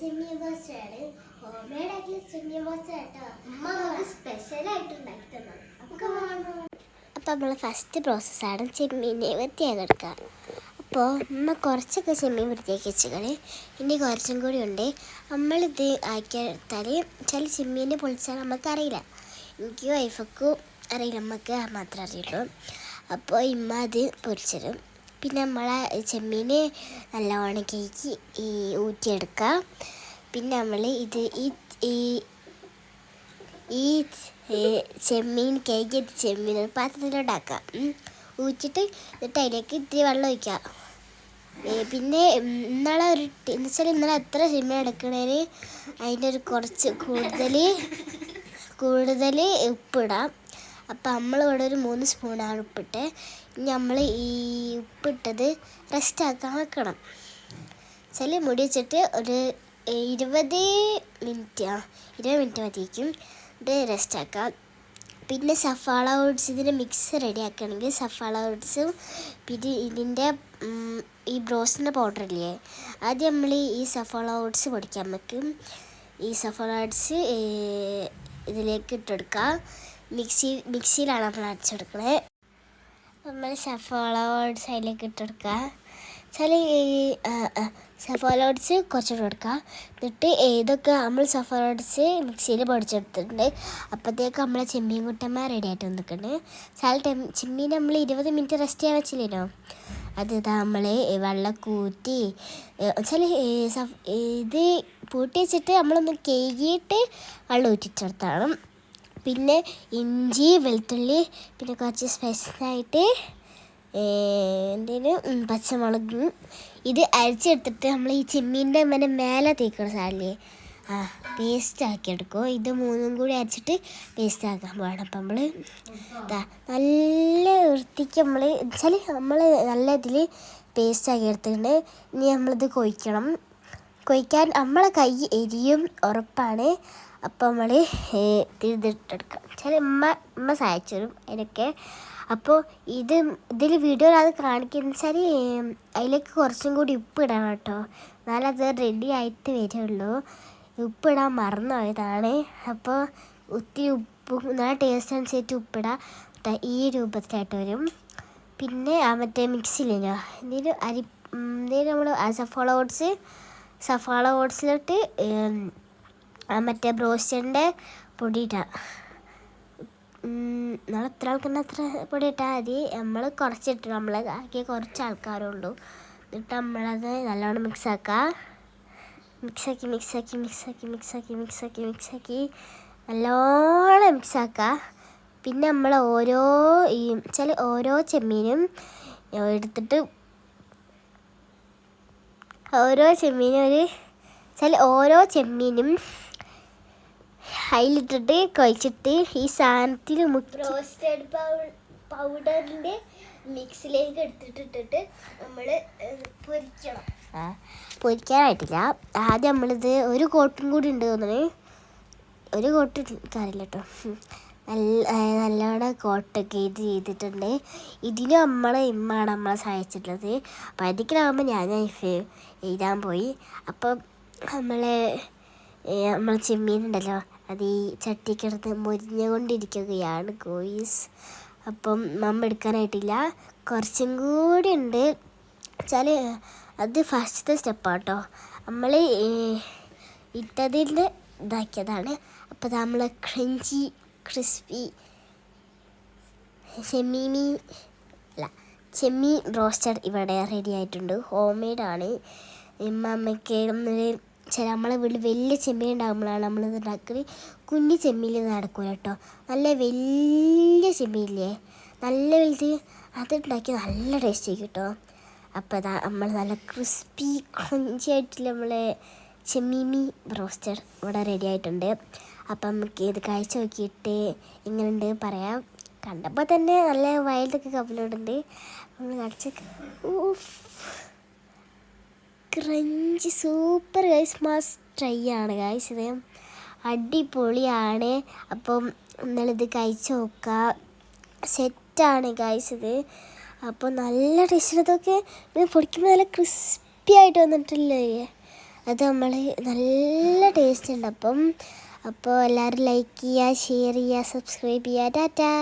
ചെമ്മീൻ ദോശയാണ് home made ആയിട്ടുള്ള ചെമ്മീൻ ദോശ കേട്ടോ. അമ്മ നമുക്ക് സ്പെഷ്യൽ ആയിട്ട് ഉണ്ടാക്കി തന്നത്. അപ്പോൾ നമ്മൾ ഫസ്റ്റ് പ്രോസസ്സാണ് ചെമ്മീനെ വൃത്തിയാക്കി എടുക്കുക അപ്പോൾ അമ്മ കുറച്ചൊക്കെ ചെമ്മീൻ വൃത്തിയാക്കി വെച്ചുകളി ഇനി കുറച്ചും കൂടി ഉണ്ട്. നമ്മളിത് ആക്കിയെടുത്താൽ ചില ചെമ്മീനെ പൊളിച്ചാൽ നമുക്കറിയില്ല എനിക്ക് വൈഫക്കും അറിയില്ല. നമുക്ക് മാത്രമേ അറിയുള്ളൂ. അപ്പോൾ ഇമ്മ അത് പൊരിച്ചിടും പിന്നെ നമ്മൾ ചെമ്മീൻ നല്ലവണ്ണം കേക്ക് ഈ ഊറ്റിയെടുക്കുക. പിന്നെ നമ്മൾ ഇത് ഈ ഈ ചെമ്മീൻ കേക്ക് ചെമ്മീൻ പാത്രത്തിലുണ്ടാക്കുക ഊറ്റിട്ട് എന്നിട്ട് അതിലേക്ക് ഇത്തിരി വെള്ളം ഒഴിക്കുക. പിന്നെ ഇന്നലെ ഒരു എന്ന് വെച്ചാൽ ഇന്നലെ എത്ര ചെമ്മീൻ എടുക്കണേന്? അതിന്റെ ഒരു കുറച്ച് കൂടുതൽ കൂടുതൽ ഉപ്പിടാം അപ്പം നമ്മളിവിടെ ഒരു മൂന്ന് സ്പൂണാണ് ഉപ്പിട്ട്. ഇനി നമ്മൾ ഈ ഉപ്പിട്ടത് റെസ്റ്റ് ആക്കാൻ വെക്കണം. ചില മുടി വെച്ചിട്ട് ഒരു ഇരുപത് മിനിറ്റ് ആ ഇരുപത് മിനിറ്റ് മതിയേക്കും ഇത് റെസ്റ്റ് ആക്കാം. പിന്നെ സഫാള ഓട്സ് ഇതിന്റെ മിക്സ് റെഡി ആക്കുകയാണെങ്കിൽ സഫാള ഓട്സും പിന്നെ ഇതിന്റെ ഈ ബ്രോസിന്റെ പൗഡർ ഇല്ലേ? ആദ്യം നമ്മൾ ഈ സഫാള ഓട്സ് പൊടിക്കാൻ വെക്കും. ഈ സഫാള ഓട്സ് ഇതിലേക്ക് ഇട്ടെടുക്കുക മിക്സി മിക്സിയിലാണ് നമ്മൾ അടിച്ചെടുക്കുന്നത് നമ്മൾ സഫോള ഓട്സ് അതിലേക്ക് ഇട്ടെടുക്കുക ചില ഈ സഫോള ഓട്സ് കുറച്ചുകൂടെ എടുക്കുക എന്നിട്ട് ഏതൊക്കെ നമ്മൾ സഫോള ഓട്സ് മിക്സിയിൽ പൊടിച്ചെടുത്തിട്ടുണ്ട് അപ്പോഴത്തേക്ക് നമ്മളെ ചെമ്മീൻ കുട്ടന്മാർ റെഡി ആയിട്ട് നിൽക്കുന്നുണ്ട് ചില ടൈം ചെമ്മീൻ നമ്മൾ ഇരുപത് മിനിറ്റ് റെസ്റ്റ് ചെയ്യാൻ വെച്ചില്ലല്ലോ അത് നമ്മൾ വെള്ളം കൂട്ടി വെച്ചാൽ ഇത് പൂട്ടി വെച്ചിട്ട് നമ്മളൊന്ന് കഴുകിയിട്ട് വെള്ളം ഊറ്റിച്ചെടുത്താണ് പിന്നെ ഇഞ്ചി വെളുത്തുള്ളി പിന്നെ കുറച്ച് സ്പെഷ്യലായിട്ട് എന്തേലും പച്ചമുളകും. ഇത് അരച്ചെടുത്തിട്ട് നമ്മൾ ഈ ചെമ്മീന്റെ മറ്റേ മേലെ തേക്കണം സാലി ആ പേസ്റ്റ് ആക്കി എടുക്കും. ഇത് മൂന്നും കൂടി അരച്ചിട്ട് പേസ്റ്റ് പാടും അപ്പം നമ്മൾ ഇതാ നല്ല വൃത്തിക്ക് നമ്മൾ വെച്ചാൽ നമ്മൾ നല്ല ഇതിൽ പേസ്റ്റ് ആക്കി എടുത്തിട്ടുണ്ട്. ഇനി നമ്മളിത് കൊയ്ക്കണം കൊയ്ക്കാൻ നമ്മളെ കൈ എരിയും ഉറപ്പാണ്. അപ്പോൾ നമ്മൾ തിരിതിട്ടെടുക്കാം ചില ഉമ്മ ഉമ്മ സഹായിച്ചു തരും അതിനൊക്കെ. അപ്പോൾ ഇത് ഇതിൽ വീഡിയോ അത് കാണിക്കുന്ന വെച്ചാൽ അതിലേക്ക് കുറച്ചും കൂടി ഉപ്പ് ഇടണം കേട്ടോ. എന്നാലും അത് റെഡി ആയിട്ട് വരുള്ളൂ. ഇടാൻ മറന്നുപോയതാണ്. അപ്പോൾ ഒത്തിരി ഉപ്പും നല്ല ടേസ്റ്റ് അനുസരിച്ച് ഉപ്പിടാം ഈ രൂപത്തിലായിട്ട് വരും. പിന്നെ മറ്റേ മിക്സിയിലോ എന്തെങ്കിലും അരി എന്തെങ്കിലും നമ്മൾ സഫോള ഓട്സ് സഫോള ഓട്സിലോട്ട് മറ്റേ ബ്രോസ്റ്ററിന്റെ പൊടി നമ്മൾ എത്ര ആൾക്കാരുടെ അത്ര പൊടി ഇട്ടാൽ മതി നമ്മൾ കുറച്ചിട്ട് നമ്മൾ ആക്കിയ കുറച്ച് ആൾക്കാരുള്ളൂ എന്നിട്ട് നമ്മളത് നല്ലോണം മിക്സാക്കുക മിക്സാക്കി മിക്സാക്കി മിക്സാക്കി മിക്സാക്കി മിക്സാക്കി മിക്സാക്കി നല്ലോണം മിക്സാക്കുക പിന്നെ നമ്മൾ ഓരോ ഈ ചില ഓരോ ചെമ്മീനും എടുത്തിട്ട് ഓരോ ചെമ്മീനും ഒരു ചില ഓരോ ചെമ്മീനും അതിലിട്ടിട്ട് കുഴച്ചിട്ട് ഈ സാധനത്തിൽ മുക്കി റോസ്റ്റഡ് പൗഡറിന്റെ മിക്സിലേക്ക് എടുത്തിട്ടിട്ടിട്ട് നമ്മൾ പൊരിക്കണം. ആ, പൊരിക്കാനായിട്ടില്ല. ആദ്യം നമ്മളിത് ഒരു കോട്ടും കൂടി ഉണ്ട് തോന്നണേ. ഒരു കോട്ട് കാര്യമില്ല കേട്ടോ. നല്ല നല്ലവണ്ണം നല്ലോണം കോട്ടൊക്കെ ഇത് ചെയ്തിട്ടുണ്ട്. ഇതിന് നമ്മളെ ഇമ്മാണ് നമ്മളെ സഹായിച്ചിട്ടുള്ളത്. അപ്പോൾ അതിക്കലാകുമ്പോൾ ഞാൻ നൈഫ് എഴുതാൻ പോയി. അപ്പം നമ്മളെ നമ്മൾ ചെമ്മീനുണ്ടല്ലോ. അത് ഈ ചട്ടിക്കടുത്ത് മുരിഞ്ഞുകൊണ്ടിരിക്കുകയാണ് ഗോയിസ്. അപ്പം മമ്മ എടുക്കാനായിട്ടില്ല. കുറച്ചും കൂടി ഉണ്ട്. വെച്ചാൽ അത് ഫസ്റ്റത്തെ സ്റ്റെപ്പാണ് കേട്ടോ നമ്മൾ ഇട്ടതിൽ ഇതാക്കിയതാണ്. അപ്പോൾ നമ്മൾ ക്രഞ്ചി ക്രിസ്പി ചെമ്മീമി അല്ല ചെമ്മീൻ റോസ്റ്റഡ് ഇവിടെ റെഡി ആയിട്ടുണ്ട്. ഹോം മെയ്ഡാണ്. ഒരു ചില നമ്മളെ വീട്ടിൽ വലിയ ചെമ്മീൻ ഉണ്ടാകുമ്പോഴാണ് നമ്മളിത് ഉണ്ടാക്കൽ കുഞ്ഞു ചെമ്മീൻ നടക്കൂല കേട്ടോ. നല്ല വലിയ ചെമ്മീനില്ലേ നല്ല വലുത്. അത് ഉണ്ടാക്കി നല്ല ടേസ്റ്റ് ആയിരിക്കും കേട്ടോ. അപ്പോൾ അതാ നമ്മൾ നല്ല ക്രിസ്പി ക്രഞ്ചി ആയിട്ടുള്ള നമ്മളെ ചെമ്മീമി റോസ്റ്റർ ഇവിടെ റെഡി ആയിട്ടുണ്ട്. അപ്പം നമുക്ക് ഇത് കാഴ്ച നോക്കിയിട്ട് എങ്ങനെയുണ്ട് പറയാം. കണ്ടപ്പോൾ തന്നെ നല്ല വയലൊക്കെ കപ്പിലോട്ടുണ്ട് നമ്മൾ കടച്ചൊക്കെ ഊഫ് crunch super guys must try ആണ് ഗൈസ് ഇത്. അടിപൊളിയാണ്. അപ്പം നിങ്ങളിത് കഴിച്ച് നോക്കുക സെറ്റാണ് ഗൈസ് ഇത്. അപ്പോൾ നല്ല ടേസ്റ്റ് ഇതൊക്കെ ഇത് പൊടിക്കുമ്പോൾ നല്ല ക്രിസ്പി ആയിട്ട് വന്നിട്ടില്ലേ? അത് നമ്മൾ നല്ല ടേസ്റ്റ് ഉണ്ട്. അപ്പം അപ്പോൾ എല്ലാവരും ലൈക്ക് ചെയ്യുക ഷെയർ ചെയ്യുക സബ്സ്ക്രൈബ് ചെയ്യുക. ടാറ്റാ